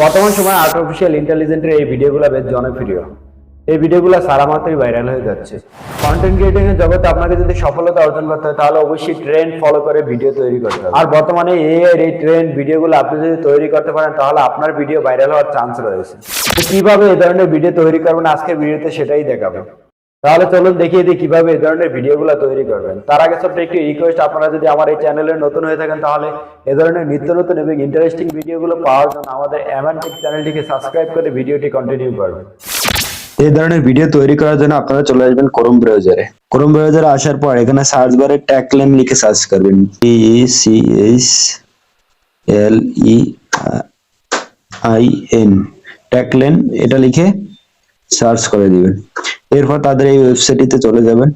বর্তমান সময়ে আর্টিফিশিয়াল ইন্টেলিজেন্টের এই ভিডিওগুলো বেশ জনপ্রিয়। এই ভিডিওগুলো সারা মাত্রই ভাইরাল হয়ে যাচ্ছে। কন্টেন্ট ক্রিয়েটিং এর জগতে আপনাকে যদি সফলতা অর্জন করতে হয়, তাহলে অবশ্যই ট্রেন্ড ফলো করে ভিডিও তৈরি করতে হবে। আর বর্তমানে এই আর এই ট্রেন্ড ভিডিওগুলো আপনি যদি তৈরি করতে পারেন, তাহলে আপনার ভিডিও ভাইরাল হওয়ার চান্স রয়েছে। তো কীভাবে এই ধরনের ভিডিও তৈরি করবেন, আজকের ভিডিওতে সেটাই দেখাবো। তাহলে চলুন দেখিয়ে দিই কীভাবে এই ধরনের ভিডিওগুলো তৈরি করবেন। তার আগে ছোট্ট একটি রিকোয়েস্ট আপনারা যদি আমার এই চ্যানেলে নতুন হয়ে থাকেন তাহলে এ ধরনের নিত্য নতুন এবং ইন্টারেস্টিং ভিডিওগুলো পাওয়ার জন্য আমাদের অ্যামান্টিক চ্যানেলটিকে সাবস্ক্রাইব করে ভিডিওটি কন্টিনিউ করবেন। এই ধরনের ভিডিও তৈরি করার জন্য আপনারা চলে আসবেন ক্রোম ব্রাউজারে ক্রোম ব্রাউজারে আসার পর এখানে সার্চ বারে ট্যাগলাইন লিখে সার্চ করবেন। T C H L E I N tagline এটা লিখে সার্চ করে দিবেন। এরপর তাদের এই ওয়েবসাইটটিতে চলে যাবেন।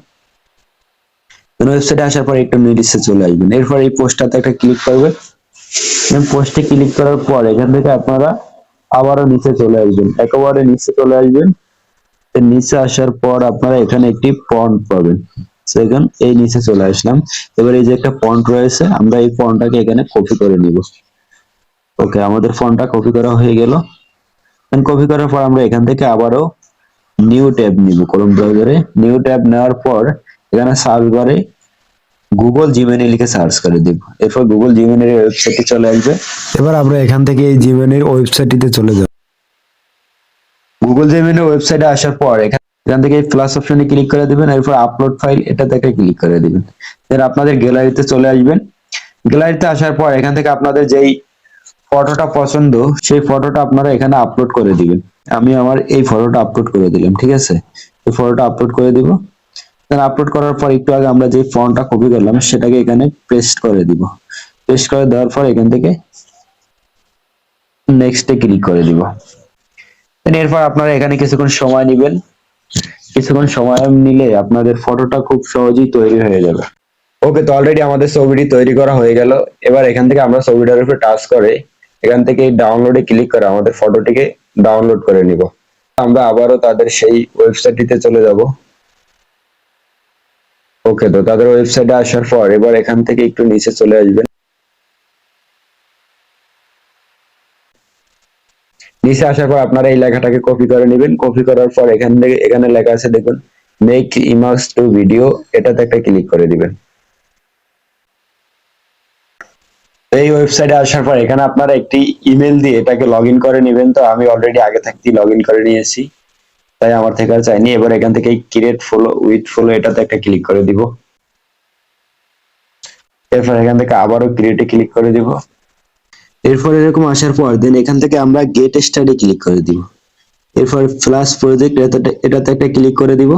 ওয়েবসাইটে আসার পর একটু নিরিসে চলে আসবেন। এরপর এই পোস্টটাতে একটা ক্লিক করবেন। পোস্টে ক্লিক করার পর এখান থেকে আপনারা আবারও নিচে চলে আসবেন। একেবারে নিচে চলে আসবেন। নিচে আসার পর আপনারা এখানে একটি পন্ট পাবেন। সেখান এই নিচে চলে আসলাম। এবার এই যে একটা ফন্ট রয়েছে, আমরা এই ফন্টটাকে এখানে কপি করে নিব। ওকে আমাদের ফন্টটা কপি করা হয়ে গেল। কপি করার পর আমরা এখান থেকে আবারও নিউ ট্যাব নিব ক্রোম ব্রাউজারে নিউ ট্যাব নেওয়ার পর এখানে সার্চ বারে গুগল জিমেনি লিখে সার্চ করে দিব এরপর গুগল জিমেনির ওয়েবসাইটে চলে আসবে। এবার আমরা এখান থেকে এই জিমেনের ওয়েবসাইটটিতে চলে যাব। গুগল জেমিনের ওয়েবসাইটে আসার পর এখান থেকে প্লাস অপশনে ক্লিক করে দিবেন। এরপর আপলোড ফাইল এটাতে একটা ক্লিক করে দিবেন। এর আপনাদের গ্যালারিতে চলে আসবেন। গ্যালারিতে আসার পর এখান থেকে আপনাদের যেই ফটোটা পছন্দ সেই ফটোটা আপনারা এখানে আপলোড করে দিবেন। আমি আমার এই ফটোটা আপলোড করে দিলাম, ঠিক আছে? এই ফটোটা আপলোড করে দিব। আপলোড করার পর একটু আগে আমরা যে ফন্টটা কপি করলাম, সেটাকে এখানে পেস্ট করে দিব। পেস্ট করে দেওয়ার পর এখান থেকে নেক্সটে ক্লিক করে দিব। এরপর আপনারা এখানে কিছুক্ষণ সময় নেবেন। কিছুক্ষণ সময় নিলে আপনাদের ফটোটা খুব সহজেই তৈরি হয়ে যাবে। ওকে তো অলরেডি আমাদের ছবিটি তৈরি করা হয়ে গেল। এবার এখান থেকে আমরা ছবিটার উপরে টাচ করে এখান থেকে ডাউনলোডে ক্লিক করে আমাদের ফটোটিকে ডাউনলোড করে নিব। আমরা আবারও তাদের সেই ওয়েবসাইটটিতে চলে যাব। ওকে তো তাদের ওয়েবসাইটে আসার পর এবার এখান থেকে একটু নিচে চলে আসবেন। নিচে আসার পর আপনারা এই লেখাটাকে কপি করে নেবেন। কপি করার পর এখান থেকে এখানে লেখা আছে দেখুন মেক ইমাজ টু ভিডিও এটাতে একটা ক্লিক করে দিবেন। এই ওয়েবসাইটে আসার পর এখানে আপনারা একটি ইমেল দিয়ে এটাকে লগ ইন করে নেবেন। তো আমি অলরেডি আগে থাকতেই লগ ইন করে নিয়েছি। তাই আমার থেকে আর চাইনি। এবার এখান থেকে ক্রিয়েট ফলো উইথ ফলো এটাতে একটা ক্লিক করে দিব। এরপর এখান থেকে আবারও ক্রিয়েটে ক্লিক করে দিব। এরপর এরকম আসার পর দেন এখান থেকে আমরা গেট স্টাডি ক্লিক করে দিব। এরপর ফ্লাশ প্রজেক্ট এটাতে একটা ক্লিক করে দিব।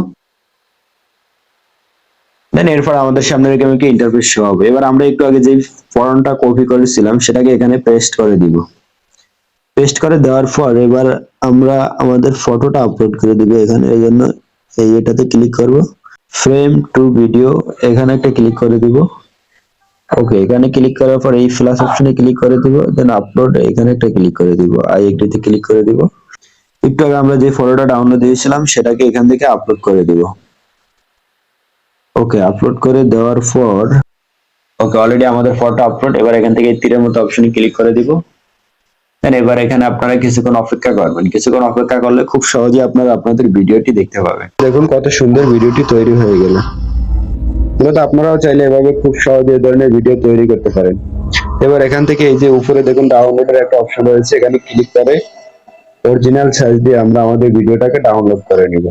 দেন এরপর আমাদের সামনে এরকম একটা ইন্টারফেস শো হবে। এবার আমরা একটু আগে যে ফর্মটা কপি করেছিলাম, সেটাকে এখানে পেস্ট করে দিব। পেস্ট করে দেওয়ার পর এবার আমরা আমাদের ফটোটা আপলোড করে দিব এখানে। এই জন্য এই এটাতে ক্লিক করব। ফ্রেম টু ভিডিও এখানে একটা ক্লিক করে দিব। ওকে এখানে ক্লিক করার পর এই ফ্ল্যাশ অপশনে ক্লিক করে দিব। দেন আপলোড এখানে একটা ক্লিক করে দিব। আই একটিতে ক্লিক করে দিব। একটু আগে আমরা যে ফটোটা ডাউনলোড দিয়েছিলাম, সেটাকে এখান থেকে আপলোড করে দিব। ওকে আপলোড করে দেওয়ার পর, ওকে অলরেডি আমাদের ফটো আপলোড এবার এখান থেকে তীরের মতো অপশনে ক্লিক করে দিব। দেন এবার এখানে আপনারা কিছুক্ষণ অপেক্ষা করবেন। কিছুক্ষণ অপেক্ষা করলে খুব সহজে আপনারা আপনাদের ভিডিওটি দেখতে পাবেন। দেখুন কত সুন্দর ভিডিওটি তৈরি হয়ে গেল। মূলত আপনারাও চাইলে এভাবে খুব সহজে এই ধরনের ভিডিও তৈরি করতে পারেন। এবার এখান থেকে এই যে উপরে দেখুন ডাউনলোডের একটা অপশন রয়েছে, এখানে ক্লিক করে অরিজিনাল সাইজ দিয়ে আমরা আমাদের ভিডিওটাকে ডাউনলোড করে নিব।